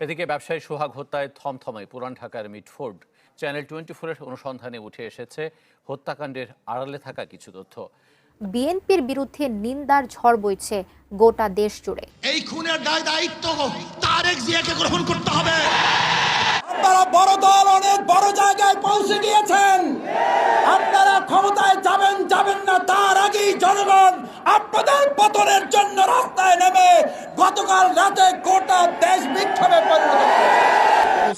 এদিকে ব্যবসায়ী সোহাগ হত্যায় থমথমে পুরান ঢাকার মিটফোর্ড চ্যানেল টোয়েন্টি ফোরের অনুসন্ধানে উঠে এসেছে হত্যাকাণ্ডের আড়ালে থাকা কিছু তথ্য। বিএনপির বিরুদ্ধে নিন্দার ঝড় বইছে গোটা দেশ জুড়ে। এই খুনের দায় দায়িত্ব তারেক জিয়াকে গ্রহণ করতে হবে। আপনারা বড় দল অনেক বড় জায়গায় পৌঁছে গিয়েছেন। আপনারা ক্ষমতায় যাবেন যাবেন না তার আগেই জনগণ আপনাদের নেমে গতকাল রাতে গোটা দেশ বিক্ষোভে পরিণত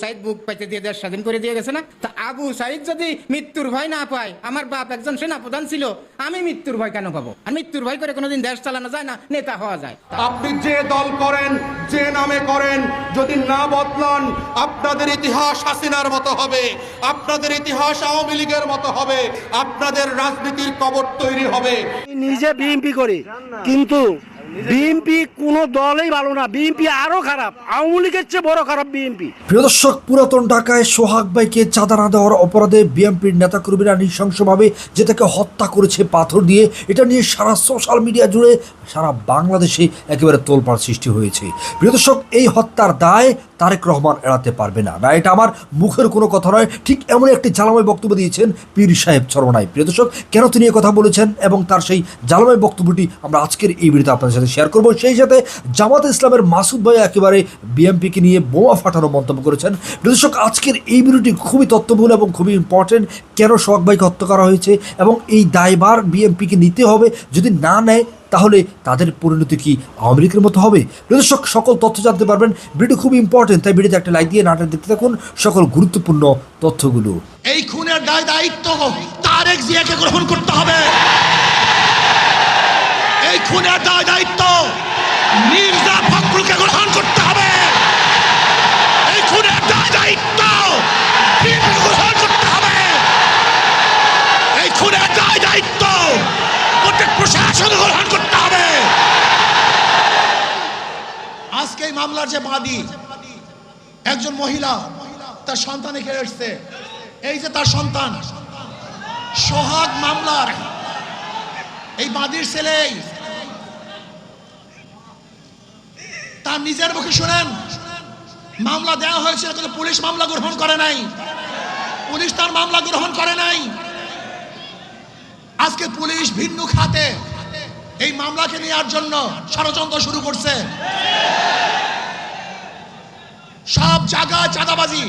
সাইদ বুক পাইতে দিয়ে দেশ স্বাধীন করে দিয়ে গেছে না? তা আবু সাইদ যদি মৃত্যুর ভয় না পায় আমার বাপ একজন সেনাপ্রধান ছিল আমি মৃত্যুর ভয় কেন পাবো? আর মৃত্যুর ভয় করে কোনোদিন দেশ চালানো যায় না নেতা হওয়া যায়। আপনি যে দল করেন যে নামে করেন যদি না বদলান আপনাদের ইতিহাস হাসিনার মতো হবে আপনাদের ইতিহাস আওয়ামী লীগের মতো হবে আপনাদের রাজনীতির কবর তৈরি হবে। নিজে বিএনপি করি কিন্তু বিএনপি কোনো দলই ভালো না। বিএনপি আরও খারাপ। আওয়ামী লীগের চেয়ে বড় খারাপ বিএনপি প্রিয় দর্শক পুরাতন ঢাকায় সোহাগ ভাইকে চাঁদা না দেওয়ার অপরাধে বিএনপির নেতাকর্মীরা নৃশংসভাবে যে তাকে হত্যা করেছে পাথর দিয়ে এটা নিয়ে সারা সোশ্যাল মিডিয়া জুড়ে সারা বাংলাদেশে একেবারে তোলপাড় সৃষ্টি হয়েছে। প্রিয় দর্শক এই হত্যার দায় তারেক রহমান এড়াতে পারবে না। না, এটা আমার মুখের কোনো কথা নয়। ঠিক এমন একটি জ্বালাময় বক্তব্য দিয়েছেন পীর সাহেব চরমনাই। প্রিয় দর্শক, কেন তিনি কথা বলেছেন এবং তার সেই জ্বালাময় বক্তব্যটি আমরা আজকের এই ভিডিওতে আপনাদের সাথে শেয়ার করব। সেই সাথে জামাত ইসলামের মাসুদ ভাই একেবারে বিএমপিকে নিয়ে বোমা ফাটানো মন্তব্য করেছেন। দর্শক, আজকের এই ভিডিওটি খুবই তথ্যবহুল এবং খুবই ইম্পর্টেন্ট কেন সোহাগ ভাইকে হত্যা করা হয়েছে এবং এই দায়বার বিএমপিকে নিতে হবে যদি না নেয় তাহলে তাদের পরিণতি কি আওয়ামী লীগের মতো হবে? দর্শক সকল তথ্য জানতে পারবেন। ভিডিও খুব ইম্পর্টেন্ট তাই ভিডিওতে একটা লাইক দিয়ে নাটক দেখতে থাকুন। সকল গুরুত্বপূর্ণ তথ্যগুলো। এই খুনের দায় দায়িত্ব তারেক জিয়াকে গ্রহণ করতে হবে। এই খুনের দায় দায়িত্ব মির্জা ফখরুলকে গ্রহণ করতে হবে। এই খুনের দায় দায়িত্ব এই মামলার যে বাদী, একজন মহিলা তার সন্তান এখানে এসছে। এই যে তার সন্তান, সোহাগ মামলার এই বাদীর ছেলে তার নিজের মুখে শুনেন, মামলা দেওয়া হয়েছিল কিন্তু পুলিশ মামলা গ্রহণ করে নাই। পুলিশ তার মামলা গ্রহণ করে নাই। আজকে পুলিশ ভিন্ন খাতে এই মামলাকে নেওয়ার জন্য ষড়যন্ত্র শুরু করছে। সব জায়গা চাঁদাবাজি।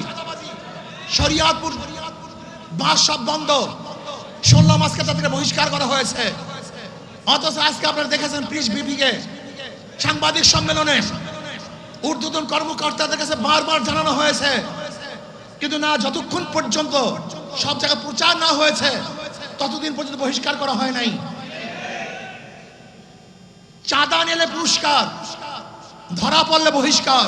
শরিয়াতপুর বাস সব বন্ধ। শুনলাম আজকে তাদেরকে বহিষ্কার করা হয়েছে। অথচ আজকে আপনারা দেখেছেন প্রিস বিপিকে সাংবাদিক সম্মেলনে ঊর্ধ্বতন কর্মকর্তাদের কাছে বারবার জানানো হয়েছে। কিন্তু না, যতক্ষণ পর্যন্ত সব জায়গায় প্রচার না হয়েছে, ততদিন পর্যন্ত বহিষ্কার করা হয় নাই। চাঁদা নিলে পুরস্কার, ধরা পড়লে বহিষ্কার।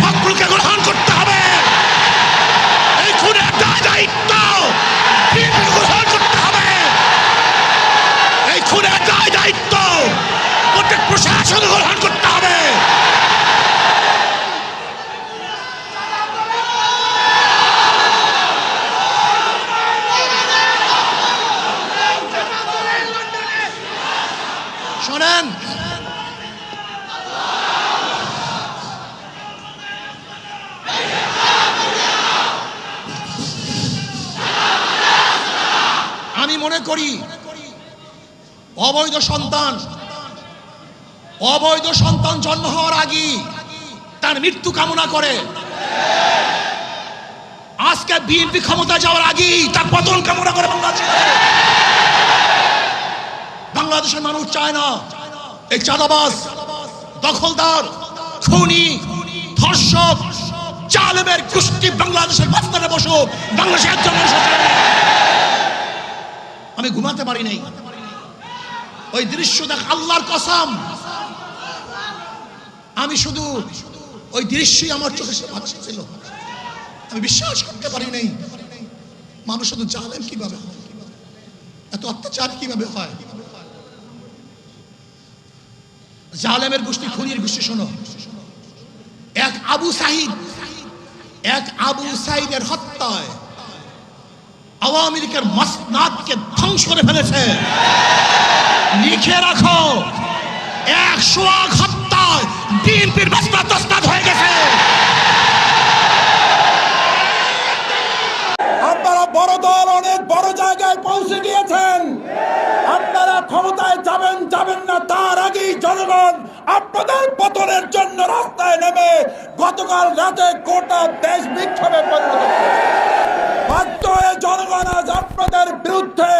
শোনেন। আমি মনে করি, অবৈধ সন্তান অবৈধ সন্তান জন্ম হওয়ার আগেই তার মৃত্যু কামনা করে। আজকে বিএনপি ক্ষমতা যাওয়ার আগেই তার পতন কামনা করে বাংলাদেশ। বাংলাদেশের মানুষ চায় না। এই চাঁদাবাস দখলদার, খুনি, ধর্ষক চালেমের গোষ্ঠী বাংলাদেশের মাঝখানে বসো, বাংলাদেশের একজন আমি ঘুমাতে পারি নাই। ওই দৃশ্য দেখ, আল্লাহর কসম। আমি শুধু ওই দৃশ্যই আমার চোখে ভাসছিল আমি বিশ্বাস করতে পারি নাই। মানুষ শুধু জানেন কীভাবে এত অত্যাচার কীভাবে হয়? জালেমের গোষ্ঠী, খুনির গোষ্ঠী, শোনো। এক আবু সাহিদ এক আবু সাইদের হত্যায় আওয়ামী লীগের মসনাদকে ধ্বংস করে ফেলেছে। লিখে রাখো, এক সোয়াগ হত্যায় বিএনপির মসনাদ তসনাদ হয়ে গেছে। আপনারা বড় দল, অনেক বড় জায়গায় পৌঁছে গিয়েছেন। জনগণ আপনাদের পতনের জন্য রাস্তায় নেমে গতকাল রাতে গোটা দেশ বিক্ষোভে বাধ্য হয়ে জনগণ আজ আপনাদের বিরুদ্ধে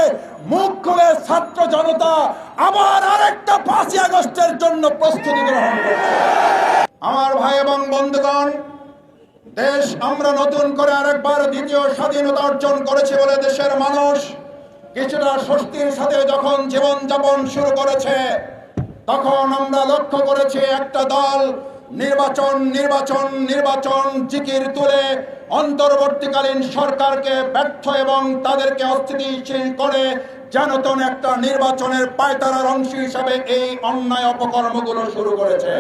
মুখ খুলে ছাত্র জনতা আবার আরেকটা পাঁচই আগস্টের জন্য প্রস্তুতি গ্রহণ আমার ভাই এবং বন্ধুগণ, দেশ আমরা নতুন করে আরেকবার দ্বিতীয় স্বাধীনতা অর্জন করেছি বলে দেশের মানুষ কিছুটা স্বস্তির সাথে যখন জীবন যাপন শুরু করেছে তখন আমরা লক্ষ্য করেছি একটা দল নির্বাচন নির্বাচন নির্বাচন জিকির তুলে অন্তর্বর্তীকালীন সরকারকে ব্যর্থ এবং তাদেরকে অস্থিতিশীল করে যেনতন একটা নির্বাচনের পায়তারার অংশ হিসাবে এই অন্যায় অপকর্মগুলো শুরু করেছে।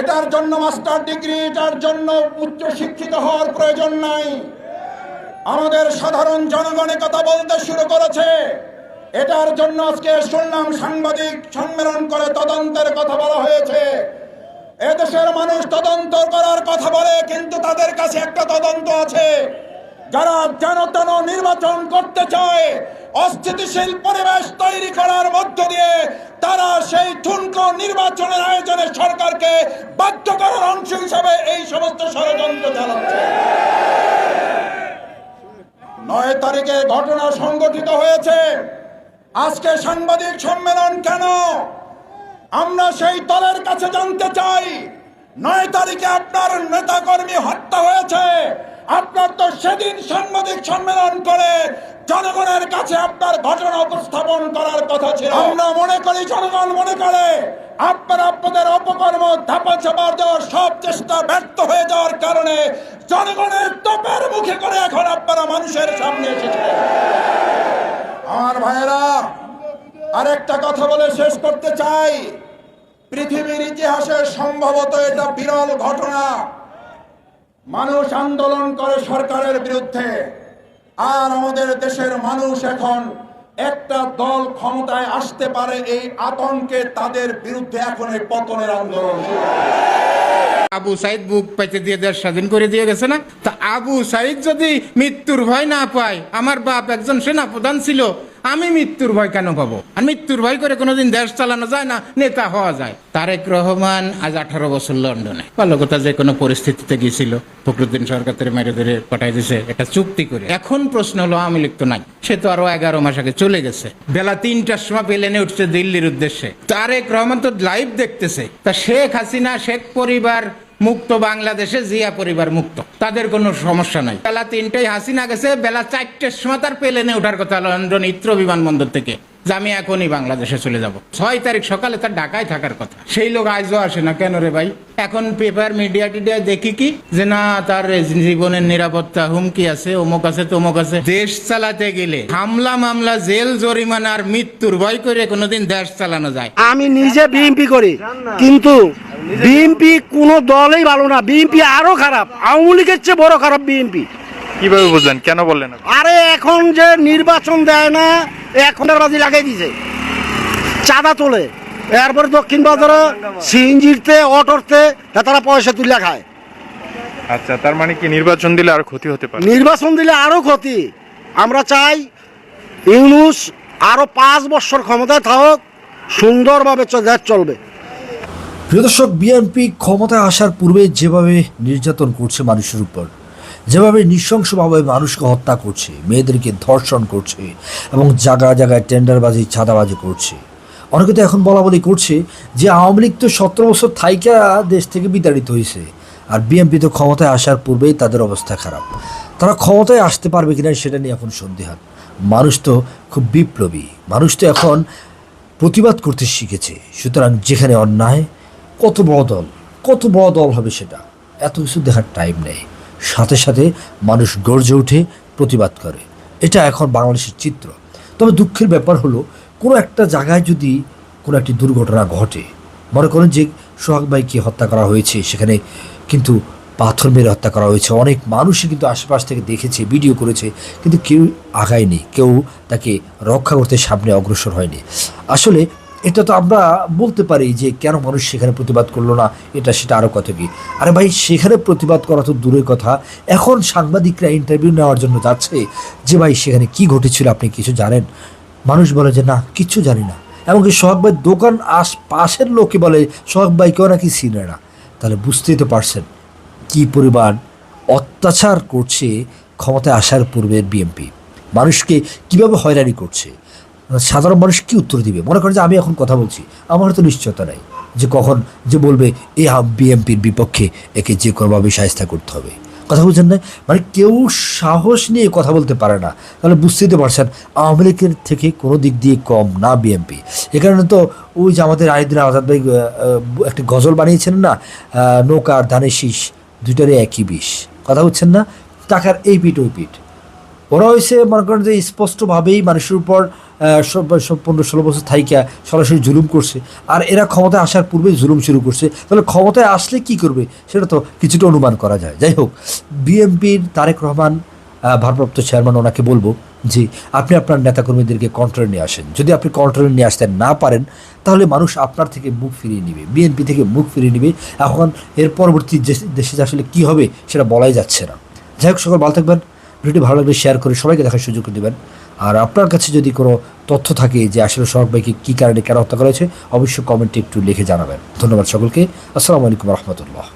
এটার জন্য মাস্টার ডিগ্রি, এটার জন্য উচ্চ শিক্ষিত হওয়ার প্রয়োজন নাই। আমাদের সাধারণ জনগণে কথা বলতে শুরু করেছে। এটার জন্য আজকে শুনলাম সাংবাদিক সম্মেলন করে তদন্তের কথা বলা হয়েছে। এদেশের মানুষ তদন্ত করার কথা বলে, কিন্তু তাদের কাছে একটা তদন্ত আছে। যারা যেন তেন নির্বাচন করতে চায়, অস্থিতিশীল পরিবেশ তৈরি করার মধ্য দিয়ে তারা সেই ঠুনকো নির্বাচনের আয়োজনে সরকারকে বাধ্য করার অংশ হিসাবে এই সমস্ত ষড়যন্ত্র চালাচ্ছে। নয় তারিখে ঘটনা সংগঠিত হয়েছে। আজকে সাংবাদিক সম্মেলন কেন? আমরা সেই দলের কাছে জানতে চাই। নয় তারিখে আপনার নেতাকর্মী হত্যা হয়েছে। আপনার তো সেদিন সাংবাদিক সম্মেলন করে জনগণের কাছে আপনার ঘটনা উপস্থাপন করার কথা ছিল। আমরা মনে করি, জনগণ মনে করে, আপনারা আপনাদের অপকর্ম ধাপা চাপা দেওয়ার সব চেষ্টা ব্যর্থ হয়ে যাওয়ার কারণে জনগণের তোপের মুখে করে এখন আপনারা মানুষের সামনে এসেছেন। আমার ভাইয়েরা, আরেকটা কথা বলে শেষ করতে চাই পৃথিবীর ইতিহাসে সম্ভবত এটা বিরল ঘটনা মানুষ আন্দোলন করে সরকারের বিরুদ্ধে, আর আমাদের দেশের মানুষ এখন একটা দল ক্ষমতায় আসতে পারে এই আতঙ্কে তাদের বিরুদ্ধে এখন এই পতনের আন্দোলন। আবু সাইদ বুক পাইতে দিয়ে দেশ স্বাধীন করে দিয়ে গেছে না? তা আবু সাইদ যদি মৃত্যুর ভয় না পায়, আমার বাপ একজন সেনা প্রধান ছিল আমি মৃত্যুর ভয় কেন পাবো? আর মৃত্যুর ভয় করে কোনোদিন দেশ চালানো যায় না, নেতা হওয়া যায়। তারেক রহমান আজ আঠারো বছর লন্ডনে। ভালো কথা যে কোনো পরিস্থিতিতে গিয়েছিল, ফখরুদ্দিন সরকার থেকে মেরে ধরে পাঠাই দিছে একটা চুক্তি করে। এখন প্রশ্ন হলো, আওয়ামী লীগ তো নাই। সে তো আরও এগারো মাস আগে চলে গেছে। বেলা তিনটার সময় প্লেনে উঠছে দিল্লির উদ্দেশ্যে। তারেক রহমান তো লাইভ দেখতেছে। তা শেখ হাসিনা, শেখ পরিবার মুক্ত বাংলাদেশে জিয়া পরিবার মুক্ত। তাদের কোনো সমস্যা নাই। বেলা তিনটায় হাসিনা গেছে, বেলা চারটের সময় তার প্লেনে ওঠার কথা লন্ডন ইত্র বিমানবন্দর থেকে। যে আমি এখনই বাংলাদেশে চলে যাব। ছয় তারিখ সকালে তার ঢাকায় থাকার কথা। সেই লোক আজও আসে না কেন রে ভাই? এখন পেপার মিডিয়া টিডিয়া দেখি কি? যে না, তার জীবনের নিরাপত্তা হুমকি আছে, অমুক আছে, তমুক আছে। দেশ চালাতে গেলে হামলা, মামলা, জেল জরিমানা আর মৃত্যুর ভয় করে কোনোদিন দেশ চালানো যায়। আমি নিজে বিএনপি করি, কিন্তু বিএনপি কোনো দলই ভালো না। বিএনপি আরও খারাপ। আওয়ামী লীগের চেয়ে বড় খারাপ বিএনপি কীভাবে বুঝলেন? কেন বললেন আরে এখন যে নির্বাচন দেয় না এখন বাজি লাগাই দিছে চাঁদা তোলে। এরপরে দক্ষিণ বাজারে সিএনজিতে অটোতে তারা পয়সা তুলে খায়। আচ্ছা তার মানে কি নির্বাচন দিলে আর ক্ষতি হতে পারে? নির্বাচন দিলে আরও ক্ষতি। আমরা চাই ইউনুস আরও পাঁচ বছর ক্ষমতায় থাকুক সুন্দরভাবে দেশ চলবে। প্রিয় দর্শক, বিএনপি ক্ষমতায় আসার পূর্বে যেভাবে নির্যাতন করছে মানুষের উপর, যেভাবে নৃশংসভাবে মানুষকে হত্যা করছে, মেয়েদেরকে ধর্ষণ করছে এবং জায়গায় জায়গায় টেন্ডারবাজি ছাদাবাজি করছে, অনেকে তো এখন বলা বলি করছে যে আওয়ামী লীগ তো সতেরো বছর থাইকা দেশ থেকে বিতাড়িত হয়েছে। আর বিএনপি তো ক্ষমতায় আসার পূর্বেই তাদের অবস্থা খারাপ। তারা ক্ষমতায় আসতে পারবে কিনা সেটা নিয়ে এখন সন্দেহান মানুষ তো খুব বিপ্লবী। মানুষ তো এখন প্রতিবাদ করতে শিখেছে। সুতরাং যেখানে অন্যায় কত বড় দল, কত বড় দল হবে সেটা? এত কিছু দেখার টাইম নেই। সাথে সাথে মানুষ গর্জে উঠে প্রতিবাদ করে। এটা এখন বাংলাদেশের চিত্র। তবে দুঃখের ব্যাপার হলো, কোনো একটা জায়গায় যদি কোনো একটি দুর্ঘটনা ঘটে, মনে করেন যে সোহাগ ভাইকে হত্যা করা হয়েছে, সেখানে কিন্তু পাথর মেরে হত্যা করা হয়েছে। অনেক মানুষই কিন্তু আশেপাশ থেকে দেখেছে ভিডিও করেছে, কিন্তু কেউ আগায়নি, কেউ তাকে রক্ষা করতে সামনে অগ্রসর হয়নি। আসলে এটা তো আমরা বলতে পারি যে কেন মানুষ সেখানে প্রতিবাদ করল না? এটা সেটা আরও কত কি? আরে ভাই, সেখানে প্রতিবাদ করা তো দূরের কথা। এখন সাংবাদিকরা ইন্টারভিউ নেওয়ার জন্য যাচ্ছে যে ভাই, সেখানে কি ঘটেছিল আপনি কিছু জানেন? মানুষ বলে যে না, কিচ্ছু জানি না। এমনকি সোহাগ ভাই দোকান আশ পাশের লোকে বলে, সোহাগ ভাইকেও নাকি চিনে না। তাহলে বুঝতেই তো পারছেন কি পরিমাণ অত্যাচার করছে ক্ষমতায় আসার পূর্বের বিএমপি মানুষকে কীভাবে হয়রানি করছে? সাধারণ মানুষ কি উত্তর দিবে? মনে করেন যে আমি এখন কথা বলছি আমার তো নিশ্চয়তা নাই যে কখন যে বলবে এ বিএমপির বিপক্ষে একে যে কোনোভাবে সাহিস্তা করতে হবে। কথা বলছেন না? মানে কেউ সাহস নিয়ে কথা বলতে পারে না। তাহলে বুঝতেই তো পারছেন আওয়ামী লীগের থেকে কোনো দিক দিয়ে কম না বিএমপি। এ কারণে তো ওই যে আমাদের আইদিন আজাদ ভাই একটি গজল বানিয়েছেন না আহ, নৌকা আর ধানের শীষ দুইটারই একই বিষ। কথা বলছেন না? টাকার এই পিঠ ওই পিঠ। ওরা হয়েছে মনে করেন যে স্পষ্টভাবেই মানুষের উপর পনেরো ষোলো বছর থাইকা সরাসরি জুলুম করছে। আর এরা ক্ষমতায় আসার পূর্বেই জুলুম শুরু করছে। তাহলে ক্ষমতায় আসলে কি করবে? সেটা তো কিছুটা অনুমান করা যায়। যাই হোক, বিএনপির তারেক রহমান ভারপ্রাপ্ত চেয়ারম্যান, ওনাকে বলব যে, আপনি আপনার নেতাকর্মীদেরকে কন্ট্রোলে নিয়ে আসেন। যদি আপনি কন্ট্রোলে নিয়ে আসতে না পারেন, তাহলে মানুষ আপনার থেকে মুখ ফিরিয়ে নেবে। বিএনপি থেকে মুখ ফিরিয়ে নেবে। এখন এর পরবর্তী দেশে আসলে কী হবে, সেটা বলাই যাচ্ছে না। যাই হোক, সকল ভালো থাকবেন। ভিডিওটি ভালো লাগলে শেয়ার করে সবাইকে দেখার সুযোগ দেবেন। আর আপনার কাছে যদি কোনো তথ্য থাকে যে আসলে সড়ক ভাইকে কী কারণে কেন হত্যা করা হয়েছে, অবশ্যই কমেন্টে একটু লিখে জানাবেন। ধন্যবাদ সকলকে। আসসালামু আলাইকুম রহমতুল্লাহ।